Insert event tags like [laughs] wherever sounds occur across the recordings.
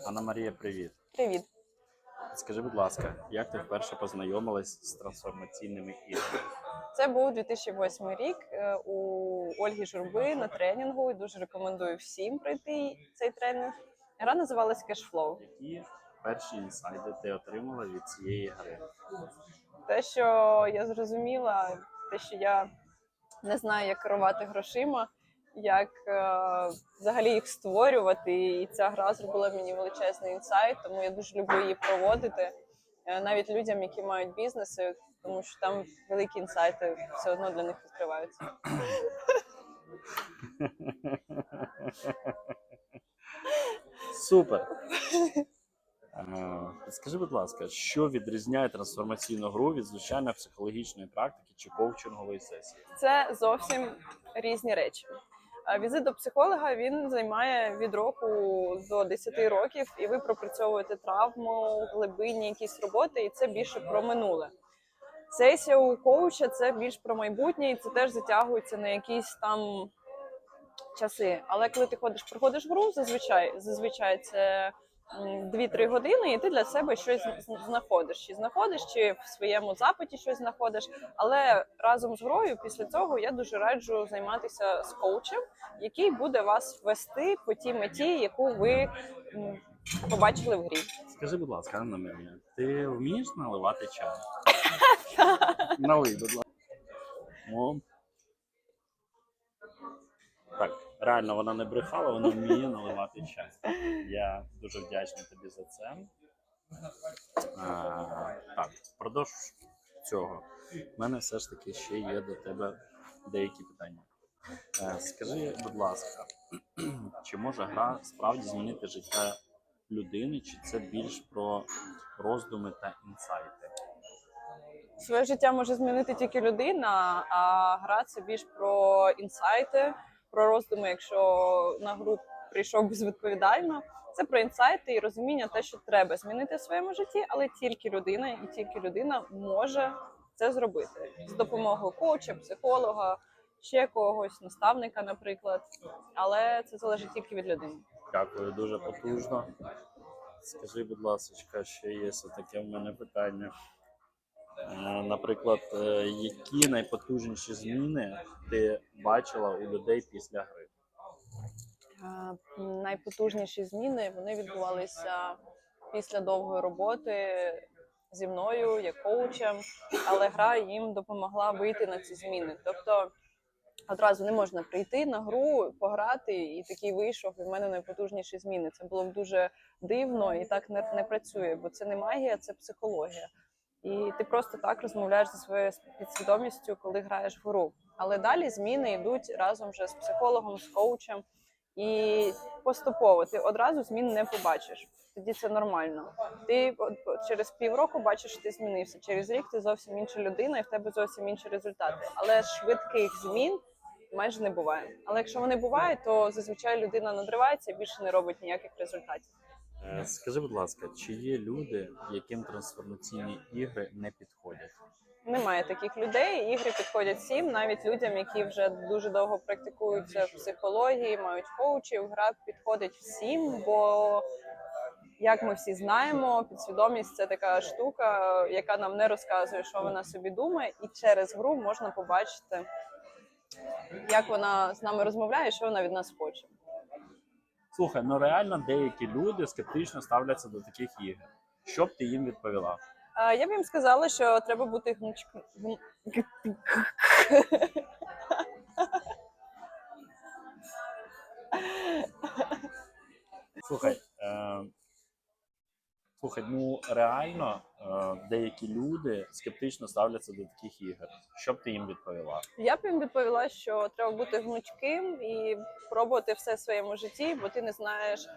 Анна Марія, привіт. Привіт. Скажи, будь ласка, як ти вперше познайомилась з трансформаційними іграми? Це був 2008 рік е, у Ольги Журби на тренінгу. І Дуже рекомендую всім пройти цей тренінг. Гра називалась Cashflow. Які перші інсайди ти отримала від цієї гри? Те, що я зрозуміла, те, що я не знаю, як керувати грошима, як е, взагалі їх створювати. І ця гра зробила мені величезний інсайт, тому я дуже люблю її проводити. Е, навіть людям, які мають бізнеси, тому що там великі інсайти все одно для них відкриваються. [laughs] Супер. Е, Скажи, будь ласка, що відрізняє трансформаційну гру від звичайної психологічної практики чи коучингової сесії? Це зовсім різні речі. Візит до психолога він займає від року до 10 років, і ви пропрацьовуєте травму, глибинні якісь роботи, і це більше про минуле. Сесія у коуча це більш про майбутнє, і це теж затягується на якісь там часи. Але коли ти ходиш, проходиш гру, зазвичай зазвичай це 2-3 години, і ти для себе щось знаходиш. Чи знаходиш, чи в своєму запиті щось знаходиш. Але разом з грою після цього я дуже раджу займатися з коучем, який буде вас вести по тій меті, яку ви побачили в грі. Скажи, будь ласка, Анна Марія, ти вмієш наливати чай? [laughs] Налий, будь ласка. О. Так, реально вона не брехала, вона [laughs] вміє наливати чай. Я дуже вдячний тобі за це. А, так, впродовж цього. в мене все ж таки ще є до тебе деякі питання. Е, Скажи, будь ласка, [clears throat] чи може гра справді змінити життя людини, чи це більш про роздуми та інсайти? Своє життя може змінити тільки людина, а гра це більш про інсайти, про роздуми, якщо на гру прийшов безвідповідально. Це про інсайти і розуміння те, що треба змінити в своєму житті, але тільки людина і тільки людина може це зробити з допомогою коуча, психолога, ще когось, наставника, наприклад. Але це залежить тільки від людини. Дякую, дуже потужно. Скажи, будь ласка, ще є таке в мене питання. Е, Наприклад, е, які найпотужніші зміни ти бачила у людей після гри? Е, Найпотужніші зміни вони відбувалися після довгої роботи зі мною як коучем, але гра їм допомогла вийти на ці зміни. Тобто одразу не можна прийти на гру, пограти, і такий вийшов. І в мене найпотужніші зміни. Це було б дуже дивно і так не, не працює, бо це не магія, це психологія. І ти просто так розмовляєш зі своєю підсвідомістю, коли граєш в гру. Але далі зміни йдуть разом вже з психологом, з коучем. І поступово ти одразу змін не побачиш. Тоді це нормально. Ти через півроку бачиш, що ти змінився. Через рік ти зовсім інша людина, і в тебе зовсім інші результати. Але швидких змін майже не буває. Але якщо вони бувають, то зазвичай людина надривається і більше не робить ніяких результатів. Е, Скажи, будь ласка, чи є люди, яким трансформаційні ігри не підходять? Немає таких людей. Ігри підходять всім, навіть людям, які вже дуже довго практикуються в психології, мають коучів. Гра підходить всім, бо як ми всі знаємо, підсвідомість це така штука, яка нам не розказує, що вона собі думає, і через гру можна побачити, як вона з нами розмовляє, що вона від нас хоче. Слухай, ну реально деякі люди скептично ставляться до таких ігор. Що б ти їм відповіла? А, Я б їм сказала, що треба бути гнуч... гн- Слухай, е, слухай, ну реально е, деякі люди скептично ставляться до таких ігор. Що б ти їм відповіла? Я б їм відповіла, що треба бути гнучким і пробувати все в своєму житті, бо ти не знаєш,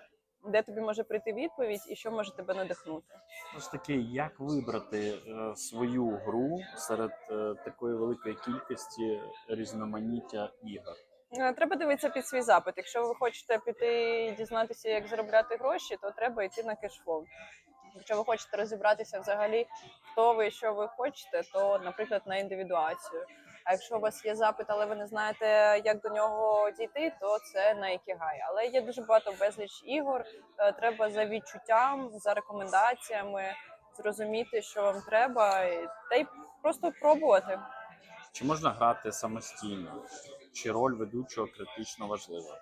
де тобі може прийти відповідь і що може тебе надихнути. Все ж таки, як вибрати е, свою гру серед е, такої великої кількості різноманіття ігор? Треба дивитися під свій запит. Якщо ви хочете піти і дізнатися, як заробляти гроші, то треба йти на кешфлоу. Якщо ви хочете розібратися взагалі, хто ви що ви хочете, то, наприклад, на індивідуацію. А якщо у вас є запит, але ви не знаєте, як до нього дійти, то це на ікігай. Але є дуже багато безліч ігор. Е, Треба за відчуттям, за рекомендаціями зрозуміти, що вам треба, та й просто пробувати. Чи можна грати самостійно? Чи роль ведучого критично важлива?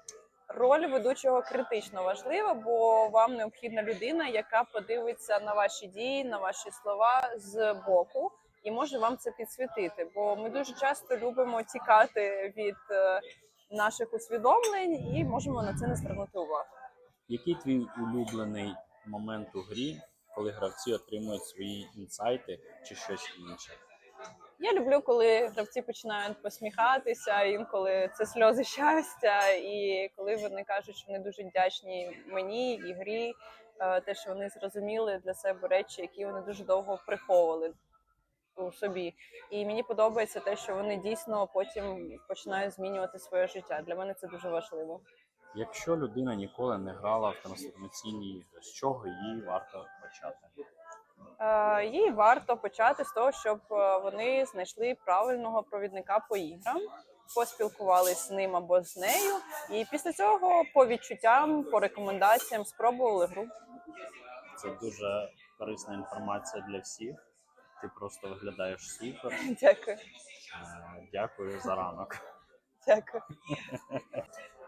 Роль ведучого критично важлива, бо вам необхідна людина, яка подивиться на ваші дії, на ваші слова з боку і може вам це підсвітити. Бо ми дуже часто любимо тікати від е, наших усвідомлень і можемо на це не звернути увагу. Який твій улюблений момент у грі, коли гравці отримують свої інсайти чи щось інше? Я люблю, коли гравці починають посміхатися, інколи це сльози щастя, і коли вони кажуть, що вони дуже вдячні мені і грі, е, те, що вони зрозуміли для себе речі, які вони дуже довго приховували у собі. І мені подобається те, що вони дійсно потім починають змінювати своє життя. Для мене це дуже важливо. Якщо людина ніколи не грала в трансформаційні ігри, з чого їй варто почати? Е, Їй варто почати з того, щоб е, вони знайшли правильного провідника по іграм, поспілкувалися з ним або з нею, і після цього по відчуттям, по рекомендаціям спробували гру. Це дуже корисна інформація для всіх. Ти просто виглядаєш супер. [laughs] Дякую. Е, Дякую за ранок. Дякую. [laughs]